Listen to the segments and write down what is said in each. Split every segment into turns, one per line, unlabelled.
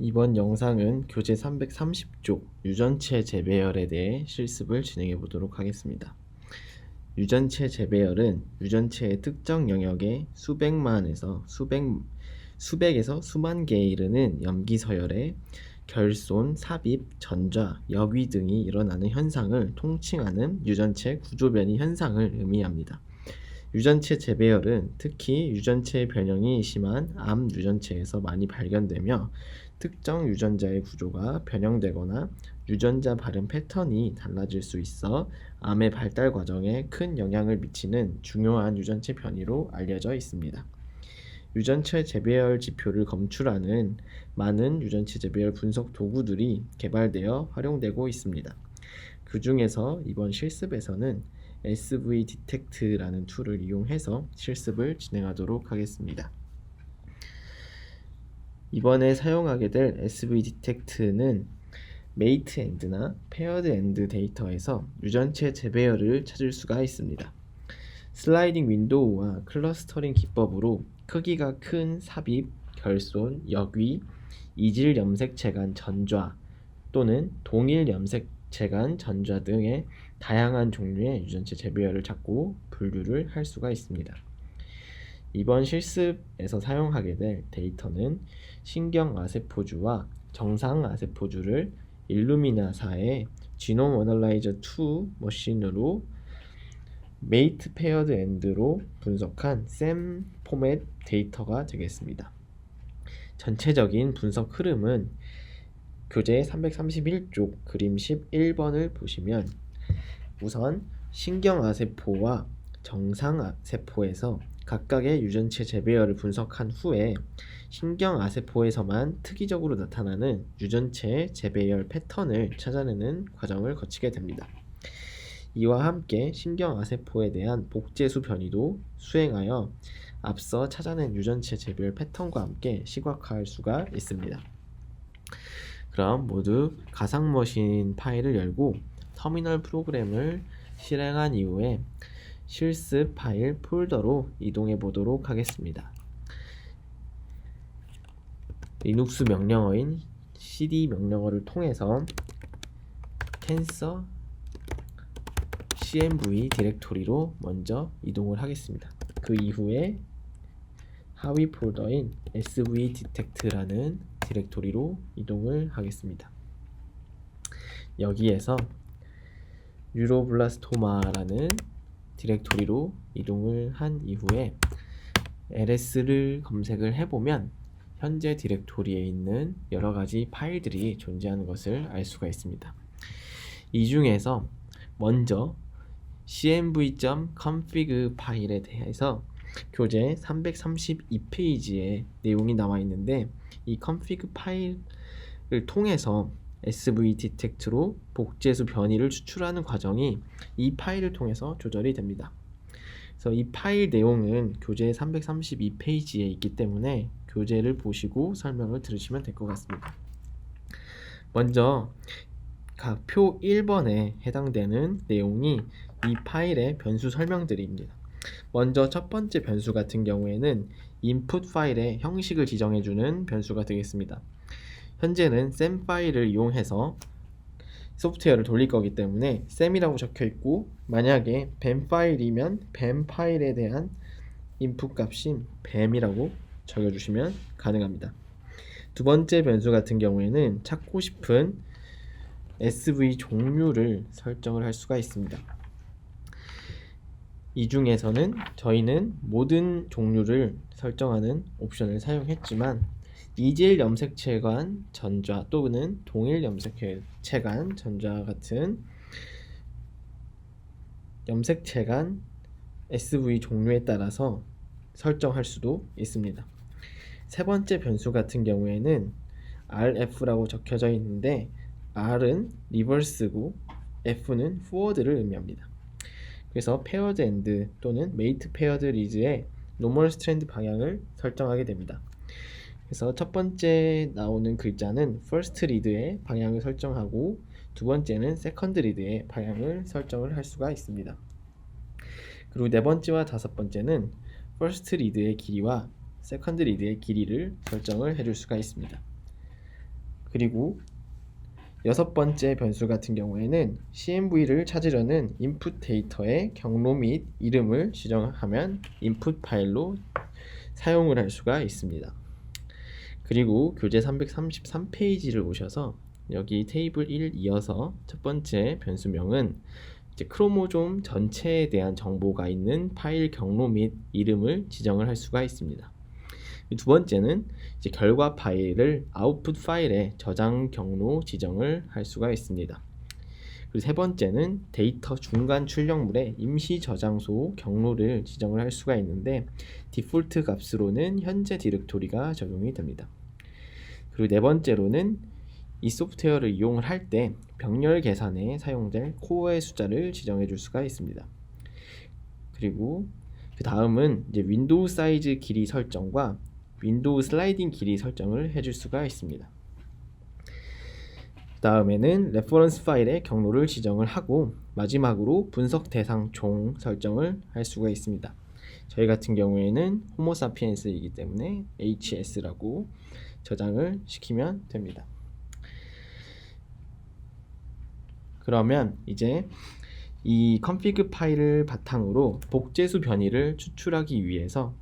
이번 영상은 교재 330쪽 유전체 재배열에 대해 실습을 진행해 보도록 하겠습니다. 유전체 재배열은 유전체의 특정 영역에 수백만에서 수백 수백에서 수만 개에 이르는 염기 서열에 결손, 삽입, 전좌, 역위 등이 일어나는 현상을 통칭하는 유전체 구조 변이 현상을 의미합니다. 유전체 재배열은 특히 유전체의 변형이 심한 암 유전체에서 많이 발견되며 특정 유전자의 구조가 변형되거나 유전자 발현 패턴이 달라질 수 있어 암의 발달 과정에 큰 영향을 미치는 중요한 유전체 변이로 알려져 있습니다. 유전체 재배열 지표를 검출하는 많은 유전체 재배열 분석 도구들이 개발되어 활용되고 있습니다. 그 중에서 이번 실습에서는 SV Detect라는 툴을 이용해서 실습을 진행하도록 하겠습니다. 이번에 사용하게 될 SV Detect는 메이트 엔드나 페어드 엔드 데이터에서 유전체 재배열을 찾을 수가 있습니다. 슬라이딩 윈도우와 클러스터링 기법으로 크기가 큰 삽입, 결손, 역위, 이질 염색체 간 전좌 또는 동일 염색체 간 전좌 등의 다양한 종류의 유전체 재배열을 찾고 분류를 할 수가 있습니다. 이번 실습에서 사용하게 될 데이터는 신경 아세포주와 정상 아세포주를 일루미나사의 지놈 어널라이저 2 머신으로 메이트 페어드 엔드로 분석한 샘 포맷 데이터가 되겠습니다. 전체적인 분석 흐름은 교재 331쪽 그림 11번을 보시면 우선 신경 아세포와 정상 아세포에서 각각의 유전체 재배열을 분석한 후에 신경 아세포에서만 특이적으로 나타나는 유전체 재배열 패턴을 찾아내는 과정을 거치게 됩니다. 이와 함께 신경 아세포에 대한 복제수 변이도 수행하여 앞서 찾아낸 유전체 재배열 패턴과 함께 시각화할 수가 있습니다. 그럼 모두 가상머신 파일을 열고 터미널 프로그램을 실행한 이후에 실습 파일 폴더로 이동해 보도록 하겠습니다. 리눅스 명령어인 cd 명령어를 통해서 캔서 cmv 디렉토리로 먼저 이동을 하겠습니다. 그 이후에 하위 폴더인 sv detect라는 디렉토리로 이동을 하겠습니다. 여기에서 유로블라스토마라는 디렉토리로 이동을 한 이후에 ls를 검색을 해보면 현재 디렉토리에 있는 여러 가지 파일들이 존재하는 것을 알 수가 있습니다. 이 중에서 먼저 cmv.config 파일에 대해서 교재 332페이지에 내용이 나와 있는데 이 config 파일을 통해서 SV detect로 복제수 변이를 추출하는 과정이 이 파일을 통해서 조절이 됩니다. 그래서 이 파일 내용은 교재 332페이지에 있기 때문에 교재를 보시고 설명을 들으시면 될 것 같습니다. 먼저 각 표 1번에 해당되는 내용이 이 파일의 변수 설명들입니다. 먼저 첫 번째 변수 같은 경우에는 input 파일의 형식을 지정해주는 변수가 되겠습니다. 현재는 셈 파일을 이용해서 소프트웨어를 돌릴 거기 때문에 셈이라고 적혀 있고 만약에 뱀 파일이면 뱀 파일에 대한 인풋 값이 뱀이라고 적어주시면 가능합니다. 두 번째 변수 같은 경우에는 찾고 싶은 SV 종류를 설정을 할 수가 있습니다. 이 중에서는 저희는 모든 종류를 설정하는 옵션을 사용했지만 이질 염색체관 전좌 또는 동일 염색체관 전좌 같은 염색체관 SV 종류에 따라서 설정할 수도 있습니다. 세 번째 변수 같은 경우에는 RF라고 적혀져 있는데 R은 리버스고 F는 forward를 의미합니다. 그래서 paired end 또는 mate paired leads의 normal strand 방향을 설정하게 됩니다. 그래서 첫 번째 나오는 글자는 first read의 방향을 설정하고 두 번째는 second read의 방향을 설정을 할 수가 있습니다. 그리고 네 번째와 다섯 번째는 first read의 길이와 second read의 길이를 설정을 해줄 수가 있습니다. 그리고 여섯 번째 변수 같은 경우에는 CMV를 찾으려는 인풋 데이터의 경로 및 이름을 지정하면 인풋 파일로 사용을 할 수가 있습니다. 그리고 교재 333페이지를 보셔서 여기 테이블 1 이어서 첫 번째 변수명은 이제 크로모좀 전체에 대한 정보가 있는 파일 경로 및 이름을 지정을 할 수가 있습니다. 두 번째는 이제 결과 파일을 아웃풋 파일에 저장 경로 지정을 할 수가 있습니다. 그리고 세 번째는 데이터 중간 출력물의 임시 저장소 경로를 지정을 할 수가 있는데 디폴트 값으로는 현재 디렉토리가 적용이 됩니다. 그리고 네 번째로는 이 소프트웨어를 이용을 할 때 병렬 계산에 사용될 코어의 숫자를 지정해 줄 수가 있습니다. 그리고 그 다음은 이제 윈도우 사이즈 길이 설정과 윈도우 슬라이딩 길이 설정을 해줄 수가 있습니다. 다음에는 레퍼런스 파일의 경로를 지정을 하고 마지막으로 분석 대상 종 설정을 할 수가 있습니다. 저희 같은 경우에는 호모사피엔스이기 때문에 HS라고 저장을 시키면 됩니다. 그러면 이제 이 config 파일을 바탕으로 복제수 변이를 추출하기 위해서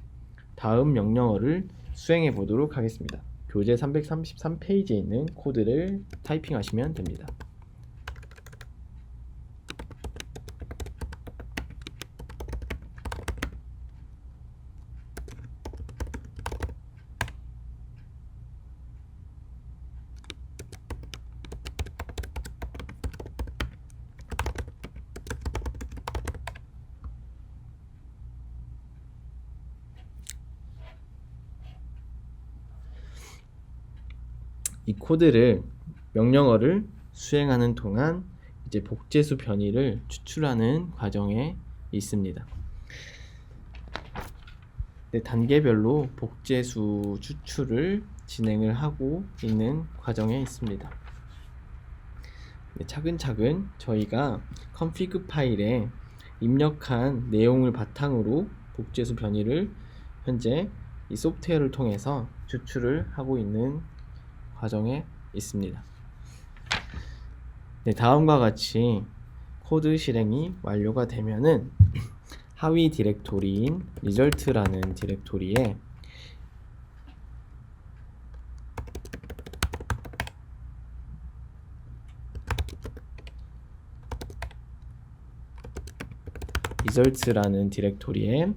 다음 명령어를 수행해 보도록 하겠습니다. 교재 333페이지에 있는 코드를 타이핑하시면 됩니다. 이 코드를 명령어를 수행하는 동안 이제 복제수 변이를 추출하는 과정에 있습니다. 네, 단계별로 복제수 추출을 진행을 하고 있는 과정에 있습니다. 네, 차근차근 저희가 config 파일에 입력한 내용을 바탕으로 복제수 변이를 현재 이 소프트웨어를 통해서 추출을 하고 있는 과정에 있습니다. 네, 다음과 같이 코드 실행이 완료가 되면은 하위 디렉토리인 result라는 디렉토리에 results라는 디렉토리에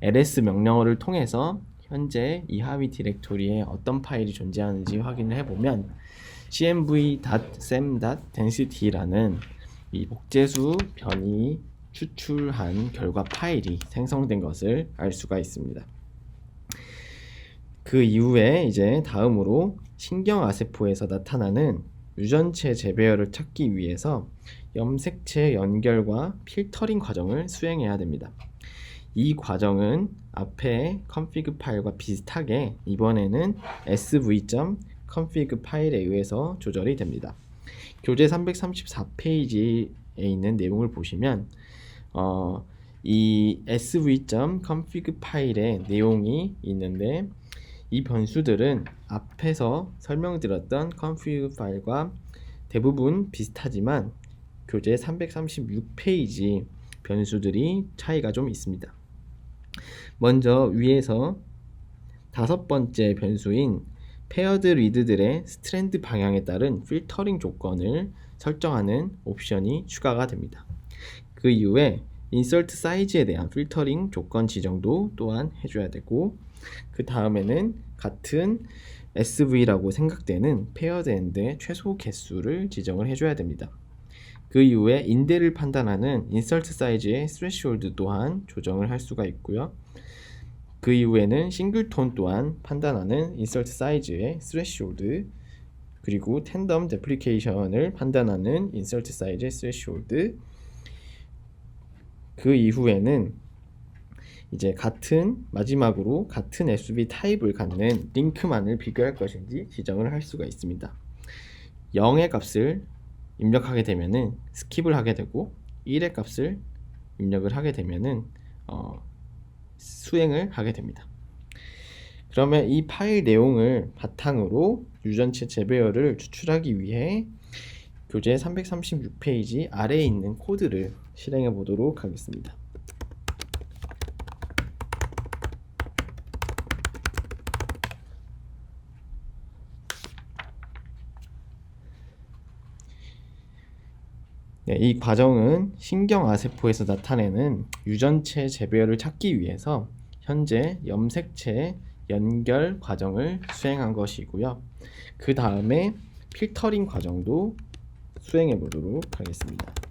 ls 명령어를 통해서 현재 이 하위 디렉토리에 어떤 파일이 존재하는지 확인을 해보면 cmv.sem.density라는 이 복제수 변이 추출한 결과 파일이 생성된 것을 알 수가 있습니다. 그 이후에 이제 다음으로 신경 아세포에서 나타나는 유전체 재배열을 찾기 위해서 염색체 연결과 필터링 과정을 수행해야 됩니다. 이 과정은 앞에 config 파일과 비슷하게 이번에는 sv.config 파일에 의해서 조절이 됩니다. 교재 334페이지에 있는 내용을 보시면 어, 이 sv.config 파일의 내용이 있는데 이 변수들은 앞에서 설명드렸던 config 파일과 대부분 비슷하지만 교재 336페이지 변수들이 차이가 좀 있습니다. 먼저 위에서 다섯 번째 변수인 페어드 리드들의 스트랜드 방향에 따른 필터링 조건을 설정하는 옵션이 추가가 됩니다. 그 이후에 인설트 사이즈에 대한 필터링 조건 지정도 또한 해줘야 되고 그 다음에는 같은 SV라고 생각되는 페어드 엔드의 최소 개수를 지정을 해줘야 됩니다. 그 이후에 인대를 판단하는 인설트 사이즈의 스레시홀드 또한 조정을 할 수가 있고요. 그 이후에는 싱글톤 또한 판단하는 인설트 사이즈의 스레시홀드 그리고 텐덤 데프리케이션을 판단하는 인설트 사이즈의 스레시홀드 그 이후에는 이제 같은 마지막으로 같은 SB 타입을 갖는 링크만을 비교할 것인지 지정을 할 수가 있습니다. 0의 값을 입력하게 되면은 스킵을 하게 되고 1의 값을 입력을 하게 되면은 어, 수행을 하게 됩니다. 그러면 이 파일 내용을 바탕으로 유전체 재배열을 추출하기 위해 교재 336페이지 아래에 있는 코드를 실행해 보도록 하겠습니다. 이 과정은 신경아세포에서 나타내는 유전체 재배열을 찾기 위해서 현재 염색체 연결 과정을 수행한 것이고요. 그 다음에 필터링 과정도 수행해 보도록 하겠습니다.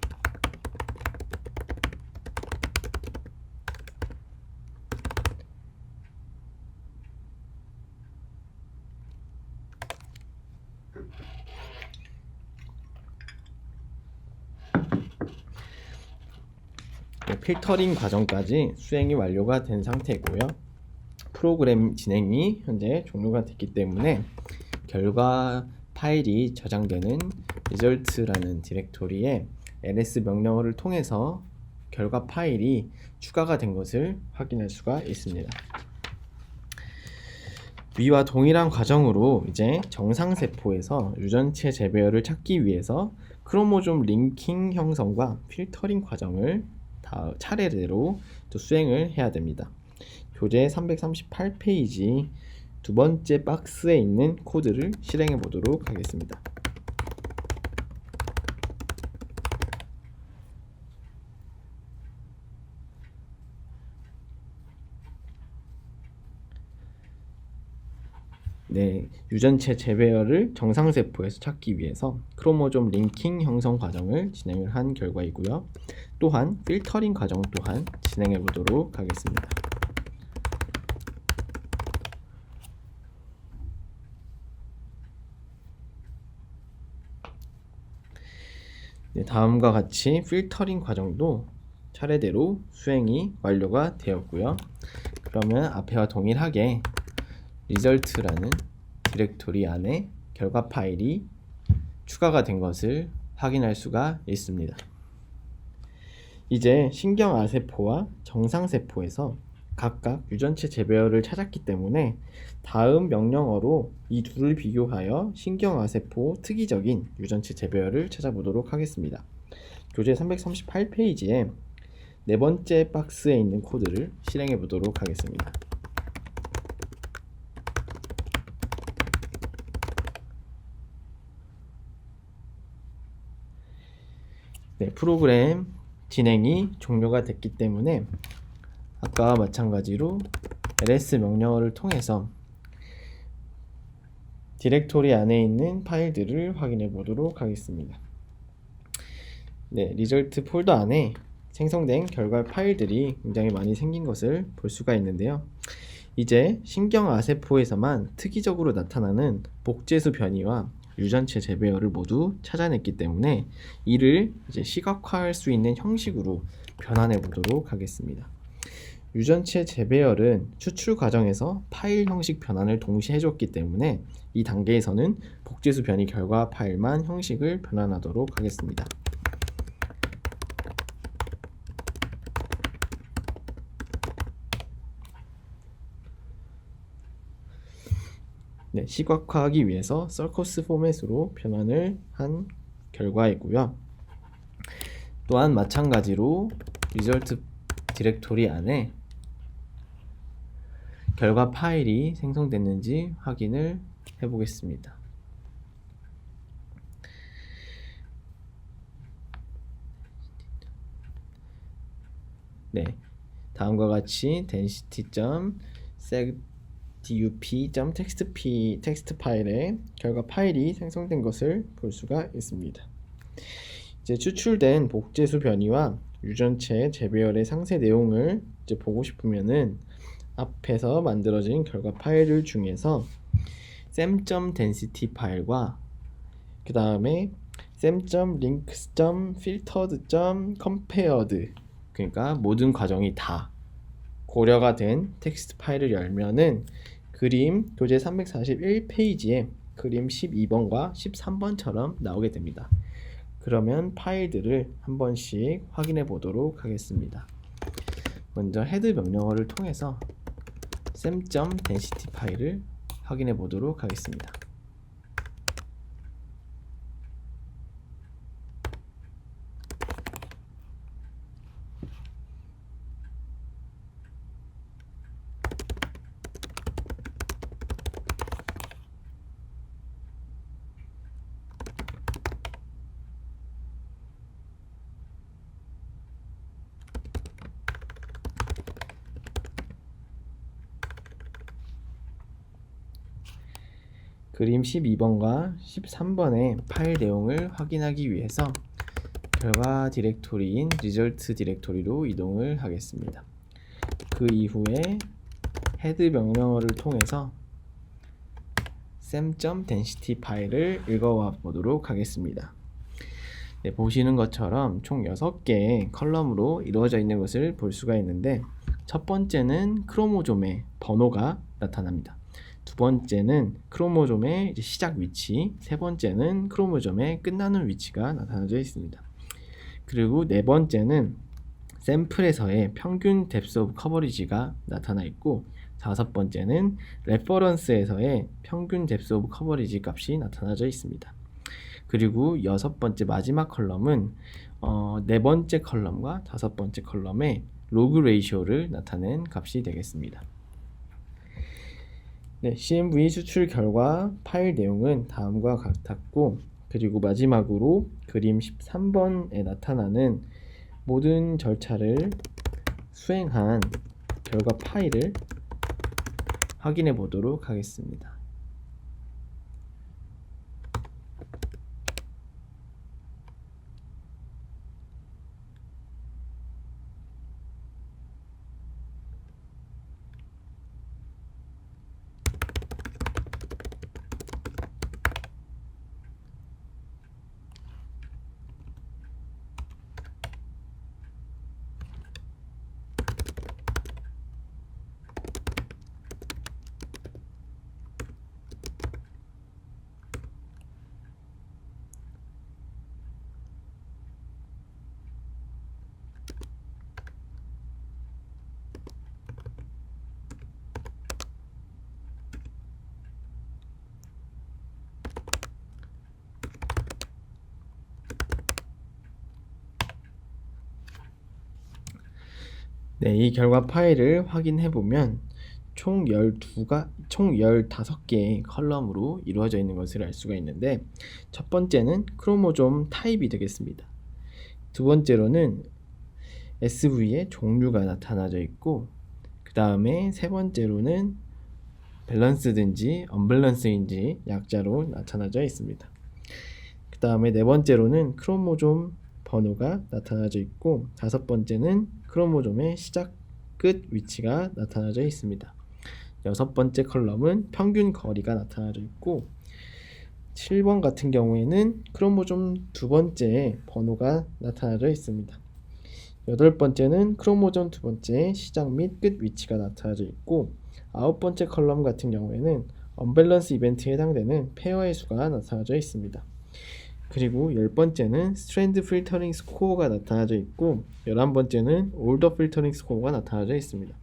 필터링 과정까지 수행이 완료가 된 상태고요. 프로그램 진행이 현재 종료가 됐기 때문에 결과 파일이 저장되는 result라는 디렉토리에 ls 명령어를 통해서 결과 파일이 추가가 된 것을 확인할 수가 있습니다. 위와 동일한 과정으로 이제 정상세포에서 유전체 재배열을 찾기 위해서 크로모좀 링킹 형성과 필터링 과정을 다 차례대로 또 수행을 해야 됩니다. 교재 338페이지 두 번째 박스에 있는 코드를 실행해 보도록 하겠습니다. 네, 유전체 재배열을 정상세포에서 찾기 위해서 크로모좀 링킹 형성 과정을 진행을 한 결과이고요. 또한 필터링 과정 또한 진행해 보도록 하겠습니다. 네, 다음과 같이 필터링 과정도 차례대로 수행이 완료가 되었고요. 그러면 앞에와 동일하게 result라는 디렉토리 안에 결과 파일이 추가가 된 것을 확인할 수가 있습니다. 이제 신경아세포와 정상세포에서 각각 유전체 재배열을 찾았기 때문에 다음 명령어로 이 둘을 비교하여 신경아세포 특이적인 유전체 재배열을 찾아보도록 하겠습니다. 교재 338페이지에 네 번째 박스에 있는 코드를 실행해 보도록 하겠습니다. 네, 프로그램 진행이 종료가 됐기 때문에 아까와 마찬가지로 ls 명령어를 통해서 디렉토리 안에 있는 파일들을 확인해 보도록 하겠습니다. 네, 리절트 폴더 안에 생성된 결과 파일들이 굉장히 많이 생긴 것을 볼 수가 있는데요. 이제 신경아세포에서만 특이적으로 나타나는 복제수 변이와 유전체 재배열을 모두 찾아냈기 때문에 이를 이제 시각화할 수 있는 형식으로 변환해 보도록 하겠습니다. 유전체 재배열은 추출 과정에서 파일 형식 변환을 동시에 해줬기 때문에 이 단계에서는 복제수 변이 결과 파일만 형식을 변환하도록 하겠습니다. 네, 시각화하기 위해서 서커스 포맷으로 변환을 한 결과이고요. 또한 마찬가지로 리절트 디렉토리 안에 결과 파일이 생성됐는지 확인을 해 보겠습니다. 네, 다음과 같이 density.seg dup.txt 텍스트 파일에 결과 파일이 생성된 것을 볼 수가 있습니다. 이제 추출된 복제수 변이와 유전체 재배열의 상세 내용을 이제 보고 싶으면은 앞에서 만들어진 결과 파일을 중에서 sem.density 파일과 그 다음에 sem.links.filtered.compared 그러니까 모든 과정이 다 고려가 된 텍스트 파일을 열면은 그림 교재 341페이지에 그림 12번과 13번처럼 나오게 됩니다. 그러면 파일들을 한 번씩 확인해 보도록 하겠습니다. 먼저 헤드 명령어를 통해서 sem.density 파일을 확인해 보도록 하겠습니다. 그림 12번과 13번의 파일 내용을 확인하기 위해서 결과 디렉토리인 리절트 디렉토리로 이동을 하겠습니다. 그 이후에 헤드 명령어를 통해서 sem.density 파일을 읽어와 보도록 하겠습니다. 네, 보시는 것처럼 총 6개의 컬럼으로 이루어져 있는 것을 볼 수가 있는데 첫 번째는 크로모좀의 번호가 나타납니다. 두 번째는 크로모좀의 이제 시작 위치, 세 번째는 크로모좀의 끝나는 위치가 나타나져 있습니다. 그리고 네 번째는 샘플에서의 평균 뎁스 오브 커버리지가 나타나 있고 다섯 번째는 레퍼런스에서의 평균 뎁스 오브 커버리지 값이 나타나져 있습니다. 그리고 여섯 번째 마지막 컬럼은 어, 네 번째 컬럼과 다섯 번째 컬럼의 로그 레이쇼를 나타낸 값이 되겠습니다. 네, CMV 수출 결과 파일 내용은 다음과 같았고 그리고 마지막으로 그림 13번에 나타나는 모든 절차를 수행한 결과 파일을 확인해 보도록 하겠습니다. 네, 이 결과 파일을 확인해 보면 총 12가 총 15개의 컬럼으로 이루어져 있는 것을 알 수가 있는데 첫 번째는 크로모좀 타입이 되겠습니다. 두 번째로는 SV의 종류가 나타나져 있고 그 다음에 세 번째로는 밸런스든지 언밸런스인지 약자로 나타나져 있습니다. 그 다음에 네 번째로는 크로모좀 번호가 나타나져 있고 다섯 번째는 크로모좀의 시작 끝 위치가 나타나져 있습니다. 여섯 번째 컬럼은 평균 거리가 나타나져 있고 7번 같은 경우에는 크로모좀 두 번째 번호가 나타나져 있습니다. 여덟 번째는 크로모점 두 번째 시작 및 끝 위치가 나타나져 있고 아홉 번째 컬럼 같은 경우에는 언밸런스 이벤트에 해당되는 페어의 수가 나타나져 있습니다. 그리고 열 번째는 스트랜드 필터링 스코어가 나타나져 있고 열한 번째는 올더 필터링 스코어가 나타나져 있습니다.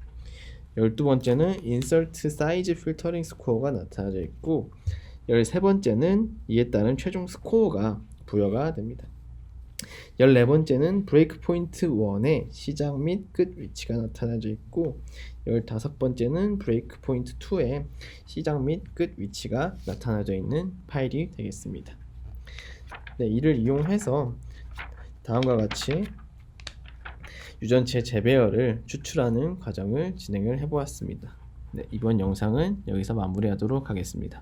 열두 번째는 인서트 사이즈 필터링 스코어가 나타나져 있고 열세 번째는 이에 따른 최종 스코어가 부여가 됩니다. 열네 번째는 브레이크 포인트 1의 시작 및 끝 위치가 나타나져 있고 열다섯 번째는 브레이크 포인트 2의 시작 및 끝 위치가 나타나져 있는 파일이 되겠습니다. 네, 이를 이용해서 다음과 같이 유전체 재배열을 추출하는 과정을 진행을 해보았습니다. 네, 이번 영상은 여기서 마무리하도록 하겠습니다.